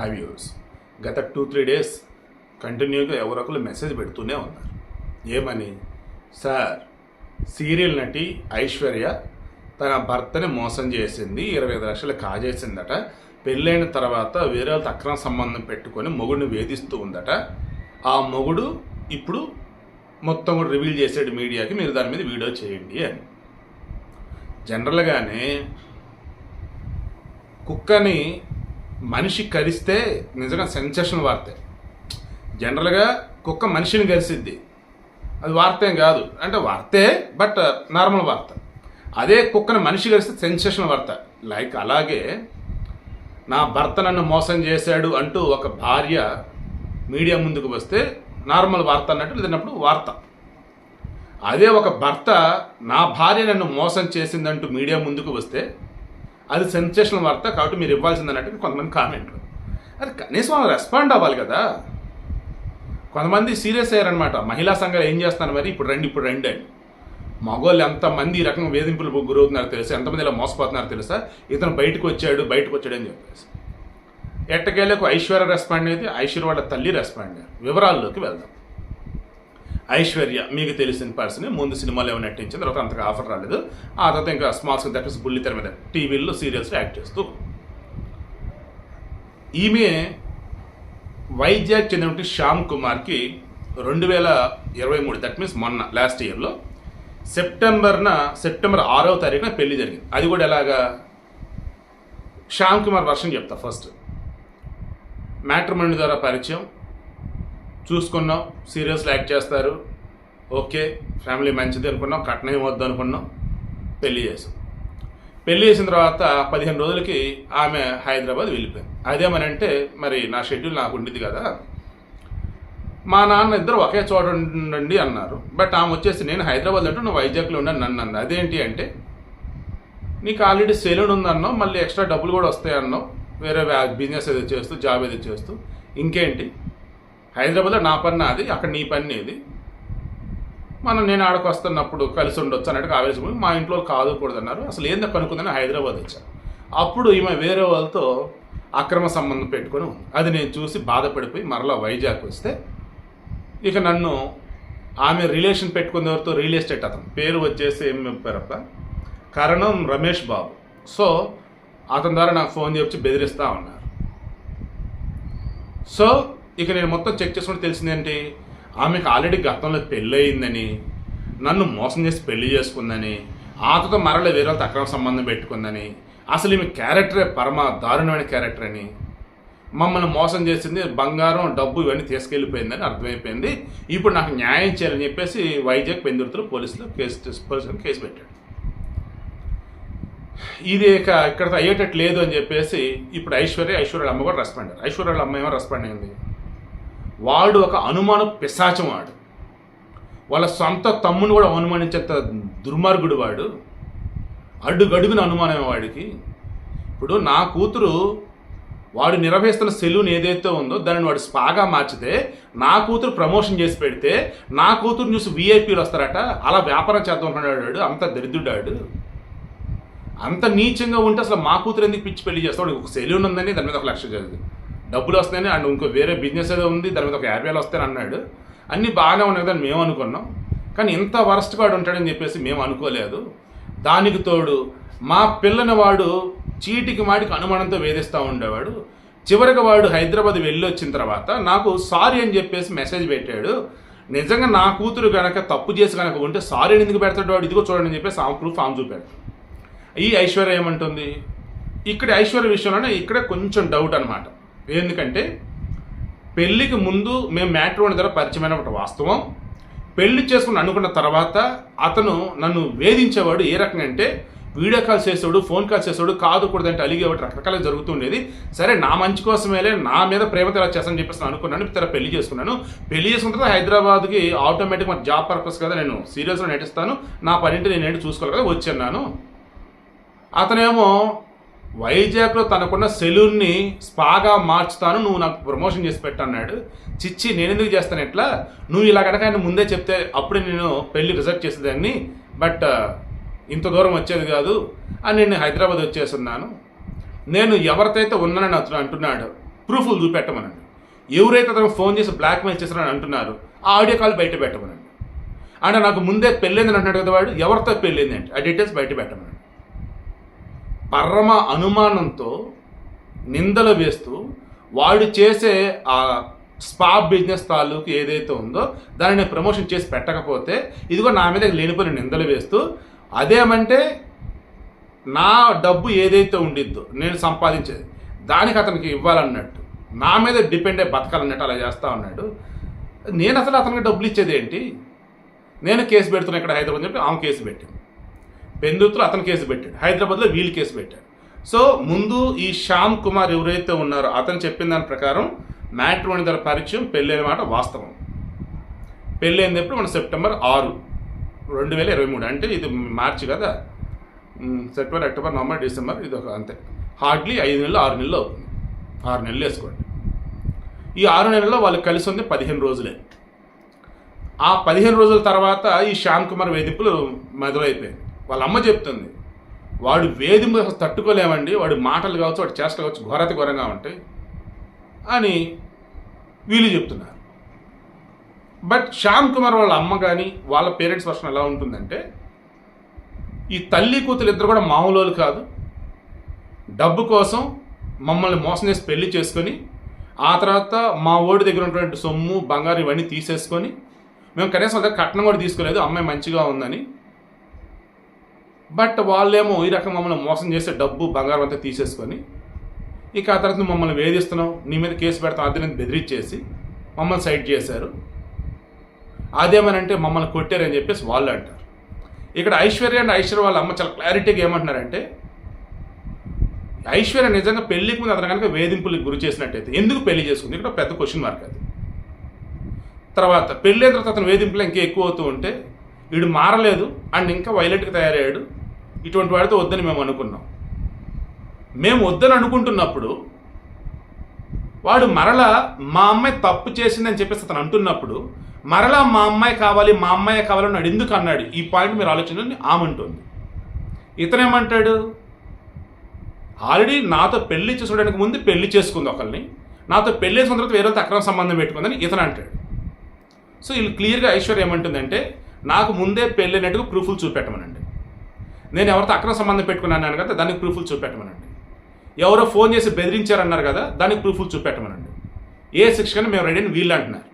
Have views గత two three days కంటిన్యూగా ఎవరొకరు మెసేజ్ పెడుతూనే ఉన్నారు. ఏమని? సార్ సీరియల్ నటి ఐశ్వర్య తన భర్తని మోసం చేసింది ఇరవై ఐదు లక్షలు కాజేసిందట. పెళ్ళైన తర్వాత వేరే వాళ్ళతో అక్రమ సంబంధం పెట్టుకొని మొగుడిని వేధిస్తూ ఉందట. ఆ మొగుడు ఇప్పుడు మొత్తం కూడా రివీల్ చేసాడు మీడియాకి మీరు దాని మీద వీడియో చేయండి అని. జనరల్గానే కుక్కని మనిషి కరిస్తే నిజంగా సెన్సేషన్ వార్తే. జనరల్గా కుక్క మనిషిని కరిసిద్ది అది వార్తేం కాదు. అంటే వార్తే బట్ uh, నార్మల్ వార్త. అదే కుక్కని మనిషి కలిస్తే సెన్సేషన్ వార్త. లైక్ అలాగే నా భర్త నన్ను మోసం చేశాడు అంటూ ఒక భార్య మీడియా ముందుకు వస్తే నార్మల్ వార్త అన్నట్టు లేదన్నప్పుడు వార్త. అదే ఒక భర్త నా భార్య నన్ను మోసం చేసిందంటూ మీడియా ముందుకు వస్తే అది సెన్సేషన్ వార్త కాబట్టి మీరు ఇవ్వాల్సింది అన్నట్టు కొంతమంది కామెంట్లు. అది కనీసం వాళ్ళు రెస్పాండ్ అవ్వాలి కదా. కొంతమంది సీరియస్ అయ్యారనమాట మహిళా సంఘాలు ఏం చేస్తాను మరి? ఇప్పుడు రండి ఇప్పుడు రండి అని. మగవాళ్ళు ఎంతమంది ఈ రకంగా వేధింపులు గురవుతున్నారో తెలుసా? ఎంతమంది ఇలా మోసపోతున్నారో తెలుసా? ఇతను బయటకు వచ్చాడు బయటకు వచ్చాడు అని చెప్పేసి. ఎట్టకేళ్ళకు ఐశ్వర్య రెస్పాండ్ అయితే ఐశ్వర్య వాళ్ళ తల్లి రెస్పాండ్ అయ్యారు వివరాల్లోకి వెళ్దాం. ఐశ్వర్య మీకు తెలిసిన పర్సన్ ముందు సినిమాలో ఏమైనా నటించింది తర్వాత అంతగా ఆఫర్ రాలేదు. ఆ తర్వాత ఇంకా స్మాల్ స్క్రీన్ దట్ బుల్లి తెర మీద టీవీల్లో సీరియల్స్లో యాక్ట్ చేస్తూ. ఈమె వైజాగ్ చెందినటువంటి శ్యామ్ కుమార్కి రెండు వేల ఇరవై మూడు దట్ మీన్స్ మొన్న లాస్ట్ ఇయర్లో సెప్టెంబర్న సెప్టెంబర్ ఆరవ తారీఖున పెళ్ళి జరిగింది. అది కూడా ఎలాగా? శ్యామ్ కుమార్ వర్షం చెప్తా ఫస్ట్. మ్యాట్రిమోని ద్వారా పరిచయం. చూసుకున్నాం. సీరియల్స్లో యాక్ట్ చేస్తారు. ఓకే ఫ్యామిలీ మంచిది అనుకున్నాం. కట్నం ఇవ్వద్దు వద్దు అనుకున్నాం. పెళ్ళి చేసాం. పెళ్ళి చేసిన తర్వాత పదిహేను రోజులకి ఆమె హైదరాబాద్ వెళ్ళిపోయింది. అదేమనంటే మరి నా షెడ్యూల్ నాకు ఉండేది కదా. మా నాన్న ఇద్దరు ఒకే చోట ఉండండి అన్నారు. బట్ ఆమె వచ్చేసి నేను హైదరాబాద్ అంటూ నువ్వు వైజాగ్లో ఉండని నన్ను అన్నది అదేంటి అంటే నీకు ఆల్రెడీ సెలూన్ ఉందన్నావు మళ్ళీ ఎక్స్ట్రా డబ్బులు కూడా వస్తాయి అన్నావు వేరే బిజినెస్ ఏదో చేస్తూ జాబ్ ఏదో చేస్తూ. ఇంకేంటి? హైదరాబాద్లో నా పని నాది అక్కడ నీ పని నీది మనం నేను ఆడకు వస్తున్నప్పుడు కలిసి ఉండొచ్చు అన్నట్టు ఆవేశపడి మా ఇంట్లో కాదుకూడదు అన్నారు. అసలు ఏందో కనుక్కుందని హైదరాబాద్ వచ్చాను అప్పుడు ఈమె వేరే వాళ్ళతో అక్రమ సంబంధం పెట్టుకొని ఉంది. అది నేను చూసి బాధపడిపోయి మరలా వైజాగ్ వస్తే ఇక నన్ను ఆమె రిలేషన్ పెట్టుకునేవారితో రియల్ ఎస్టేట్ అతను. పేరు వచ్చేసి ఏం చెప్పారప్ప? కరణం రమేష్ బాబు. సో అతని ద్వారా నాకు ఫోన్ చేసి బెదిరిస్తూ ఉన్నారు. సో ఇక నేను మొత్తం చెక్ చేసుకుంటే తెలిసింది ఏంటి ఆమెకు ఆల్రెడీ గతంలో పెళ్ళి అయిందని నన్ను మోసం చేసి పెళ్ళి చేసుకుందని ఆతతో మరల వేరే అక్రమ సంబంధం పెట్టుకుందని అసలు ఈమె క్యారెక్టరే పరమ దారుణమైన క్యారెక్టర్ అని. మమ్మల్ని మోసం చేసింది బంగారం డబ్బు ఇవన్నీ తీసుకెళ్ళిపోయిందని అర్థమైపోయింది. ఇప్పుడు నాకు న్యాయం చేయాలని చెప్పేసి వైజాగ్ పెందుర్తులు పోలీసులు కేసు పోలీసులు కేసు పెట్టాడు ఇది ఇక ఇక్కడ అయ్యేటట్టు లేదు అని చెప్పేసి ఇప్పుడు ఐశ్వర్య ఐశ్వర్యాల అమ్మ కూడా రెస్పాండ్ అయ్యారు ఐశ్వర్యాల అమ్మ ఏమో రెస్పాండ్ అయింది వాడు ఒక అనుమానం పిశాచం వాడు. వాళ్ళ సొంత తమ్ముని కూడా అనుమానించేంత దుర్మార్గుడు వాడు. అడుగడుగున అనుమానం వాడికి. ఇప్పుడు నా కూతురు వాడు నిర్వహిస్తున్న సెలూన్ ఏదైతే ఉందో దానిని వాడు స్పాగా మార్చితే నా కూతురు ప్రమోషన్ చేసి పెడితే నా కూతురు చూసి వీఐపీలు వస్తారట. అలా వ్యాపారం చేద్దాం అనుకున్నాడు అంత దరిద్రుడాడు. అంత నీచంగా ఉంటే అసలు మా కూతురు ఎందుకు పిచ్చి పెళ్ళి చేస్తాడు? ఒక సెలూన్ ఉందని దాని మీద ఒక లక్ష జరిగింది. డబ్బులు వస్తాయని అండ్ ఇంకో వేరే బిజినెస్ ఏదో ఉంది దాని మీద ఒక యాభై వేలు వస్తాయని అన్నాడు. అన్నీ బాగానే ఉన్నాయి కదా మేము అనుకున్నాం. కానీ ఇంత వరస్ట్ వాడు ఉంటాడని చెప్పేసి మేము అనుకోలేదు. దానికి తోడు మా పిల్లని వాడు చీటికి మాటికి అనుమానంతో వేధిస్తూ ఉండేవాడు. చివరికి వాడు హైదరాబాద్ వెళ్ళి వచ్చిన తర్వాత నాకు సారీ అని చెప్పేసి మెసేజ్ పెట్టాడు. నిజంగా నా కూతురు కనుక తప్పు చేసి కనుక ఉంటే సారీ ఎందుకు పెడతాడు వాడు? ఇదిగో చూడండి అని చెప్పేసి ఆమె ప్రూఫ్ ఆమె చూపాడు ఈ ఐశ్వర్య ఏమంటుంది? ఇక్కడ ఐశ్వర్య విషయంలోనే ఇక్కడే కొంచెం డౌట్ అనమాట ఎందుకంటే పెళ్ళికి ముందు మేము మ్యాట్రోని ద్వారా పరిచయమైన ఒక వాస్తవం. పెళ్ళి చేసుకుని అనుకున్న తర్వాత అతను నన్ను వేధించేవాడు ఏ రకంగా అంటే వీడియో కాల్ చేసేవాడు ఫోన్ కాల్ చేసేవాడు కాదు కూడదంటే అలిగేవాడు రకరకాలుగా జరుగుతుండేది. సరే నా మంచి కోసమేలే నా మీద ప్రేమతో ఇలా చేస్తానని చెప్పేసి అనుకున్నాను ఇతర పెళ్ళి చేసుకున్నాను. పెళ్ళి చేసుకున్న తర్వాత హైదరాబాద్కి ఆటోమేటిక్ మన జాబ్ పర్పస్ కదా నేను సీరియల్స్లో నటిస్తాను. నా పనింటి నేను ఏంటి చూసుకోవాలి కదా వచ్చాను అతనేమో వైజాగ్లో తనకున్న సెలూన్ని స్పాగా మార్చుతాను నువ్వు నాకు ప్రమోషన్ చేసి పెట్టన్నాడు చిచ్చి నేను ఎందుకు చేస్తాను ఎట్లా నువ్వు ఇలా కనుక ఆయన ముందే చెప్తే అప్పుడే నేను పెళ్ళి రిజర్వ్ చేసేదాన్ని బట్ ఇంత దూరం వచ్చేది కాదు అని నేను హైదరాబాద్ వచ్చేస్తున్నాను. నేను ఎవరితో ఉన్నానని అతను అంటున్నాడు ప్రూఫ్లు చూపెట్టమనండి. ఎవరైతే అతను ఫోన్ చేసి బ్లాక్మెయిల్ చేస్తారని అంటున్నారు ఆ ఆడియో కాల్ బయట పెట్టమనండి. అంటే నాకు ముందే పెళ్ళిందని అంటున్నాడు కదా వాడు ఎవరితో పెళ్ళింది అంటే ఆ డీటెయిల్స్ బయట పెట్టమనండి. పరమ అనుమానంతో నిందలు వేస్తూ వాడు చేసే ఆ స్పా బిజినెస్ తాలూకు ఏదైతే ఉందో దాన్ని నేను ప్రమోషన్ చేసి పెట్టకపోతే ఇదిగో నా మీద లేనిపోయిన నిందలు వేస్తూ అదేమంటే నా డబ్బు ఏదైతే ఉండిద్దో నేను సంపాదించేది దానికి అతనికి ఇవ్వాలన్నట్టు నా మీద డిపెండ్ అయ్యి బతకాలన్నట్టు అలా చేస్తా ఉన్నాడు. నేను అసలు అతనికి డబ్బులు ఇచ్చేది ఏంటి? నేను కేసు పెడుతున్నా ఇక్కడ హైదరాబాద్ చెప్పి ఆమె కేసు పెట్టాను బెందుతులు అతను కేసు పెట్టాడు. హైదరాబాద్లో వీళ్ళు కేసు పెట్టాడు సో ముందు ఈ శ్యామ్ కుమార్ ఎవరైతే ఉన్నారో అతను చెప్పిన దాని ప్రకారం మ్యాట్రోని ధర పరిచయం పెళ్ళైన మాట వాస్తవం. పెళ్ళైనప్పుడు మన సెప్టెంబర్ ఆరు రెండు వేల ఇరవై మూడు. అంటే ఇది మార్చి కదా? సెప్టెంబర్ అక్టోబర్ నవంబర్ డిసెంబర్ ఇది ఒక అంతే. హార్డ్లీ ఐదు నెలలు ఆరు నెలలు అవుతుంది. ఆరు నెలలు వేసుకోండి. ఈ ఆరు నెలల్లో వాళ్ళు కలిసి ఉంది పదిహేను రోజులే. ఆ పదిహేను రోజుల తర్వాత ఈ శ్యామ్ కుమార్ వేధింపులు మొదలైపోయాయి వాళ్ళ అమ్మ చెప్తుంది వాడు వేధింపు అసలు తట్టుకోలేమండి వాడి మాటలు కావచ్చు వాడి చేష్టలు కావచ్చు ఘోరత ఘోరంగా ఉంటాయి అని వీళ్ళు చెప్తున్నారు. బట్ శ్యామ్ కుమార్ వాళ్ళ అమ్మ కానీ వాళ్ళ పేరెంట్స్ వర్షన్ ఎలా ఉంటుందంటే ఈ తల్లి కూతురు ఇద్దరు కూడా మామూలు కాదు. డబ్బు కోసం మమ్మల్ని మోసం చేసి పెళ్ళి చేసుకొని ఆ తర్వాత మా ఓడి దగ్గర ఉన్నటువంటి సొమ్ము బంగారు ఇవన్నీ తీసేసుకొని మేము కనీసం కట్నం కూడా తీసుకోలేదు అమ్మాయి మంచిగా ఉందని బట్ వాళ్ళేమో ఈ రకం మమ్మల్ని మోసం చేసే డబ్బు బంగారం అంతా తీసేసుకొని ఇక ఆ తర్వాత మమ్మల్ని వేధిస్తున్నావు నీ మీద కేసు పెడతాం అది నేను బెదిరించేసి మమ్మల్ని సైడ్ చేశారు. అదేమనంటే మమ్మల్ని కొట్టారని చెప్పేసి వాళ్ళు అంటారు. ఇక్కడ ఐశ్వర్య అండ్ ఐశ్వర్య వాళ్ళ అమ్మ చాలా క్లారిటీగా ఏమంటున్నారంటే ఐశ్వర్య నిజంగా పెళ్ళికి ముందు అతను కనుక వేధింపులకు గురి చేసినట్టయితే ఎందుకు పెళ్ళి చేసుకుంది? ఇక్కడ పెద్ద క్వశ్చన్ మార్క్ అది. తర్వాత పెళ్ళైన తర్వాత అతను వేధింపులు ఇంకా ఎక్కువ అవుతూ ఉంటే వీడు మారలేదు అండ్ ఇంకా వైలెట్గా తయారయ్యాడు. ఇటువంటి వాడితో వద్దని మేము అనుకున్నాం. మేము వద్దని అనుకుంటున్నప్పుడు వాడు మరలా మా అమ్మాయి తప్పు చేసిందని చెప్పేసి అతను అంటున్నప్పుడు మరలా మా అమ్మాయి కావాలి మా అమ్మాయి కావాలని వాడు ఎందుకు అన్నాడు? ఈ పాయింట్ మీరు ఆలోచించండి ఆమంటుంది. ఇతనేమంటాడు? ఆల్రెడీ నాతో పెళ్ళి చేసుకోవడానికి ముందు పెళ్ళి చేసుకుంది ఒకరిని నాతో పెళ్ళి చేసుకున్న తర్వాత వేరే అక్రమ సంబంధం పెట్టుకుందని ఇతను అంటాడు సో వీళ్ళు క్లియర్గా ఐశ్వర్య ఏమంటుందంటే నాకు ముందే పెళ్ళినట్టుగా ప్రూఫ్లు చూపెట్టమనండి. నేను ఎవరితో అక్రమ సంబంధం పెట్టుకున్నాను కదా దానికి ప్రూఫ్లు చూపెట్టమనండి. ఎవరో ఫోన్ చేసి బెదిరించారన్నారు కదా దానికి ప్రూఫ్లు చూపెట్టమనండి. ఏ శిక్షణ మేము రెడీ అని వీళ్ళు అంటున్నారు.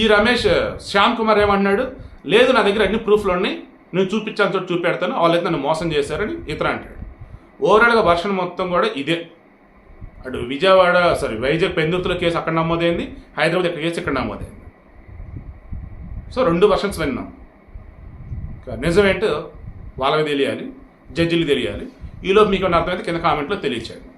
ఈ రమేష్ శ్యామ్ కుమార్ ఏమన్నాడు లేదు నా దగ్గర అన్ని ప్రూఫ్లు ఉన్నాయి నేను చూపించాను చోటు చూపెడతాను వాళ్ళైతే నన్ను మోసం చేశారని ఇతర అంటాడు. ఓవరాల్గా వర్షం మొత్తం కూడా ఇదే. అటు విజయవాడ సారీ వైజాగ్ పెందుతుల కేసు అక్కడ నమోదైంది హైదరాబాద్ ఇక్కడ కేసు ఇక్కడ నమోదైంది. సో రెండు వర్షన్స్ విన్నాం. ఇక నిజమేంటో వాళ్ళకి తెలియాలి జడ్జిలు తెలియాలి. ఈలోపు మీకు అర్థమైతే కింద కామెంట్లో తెలియచేయండి.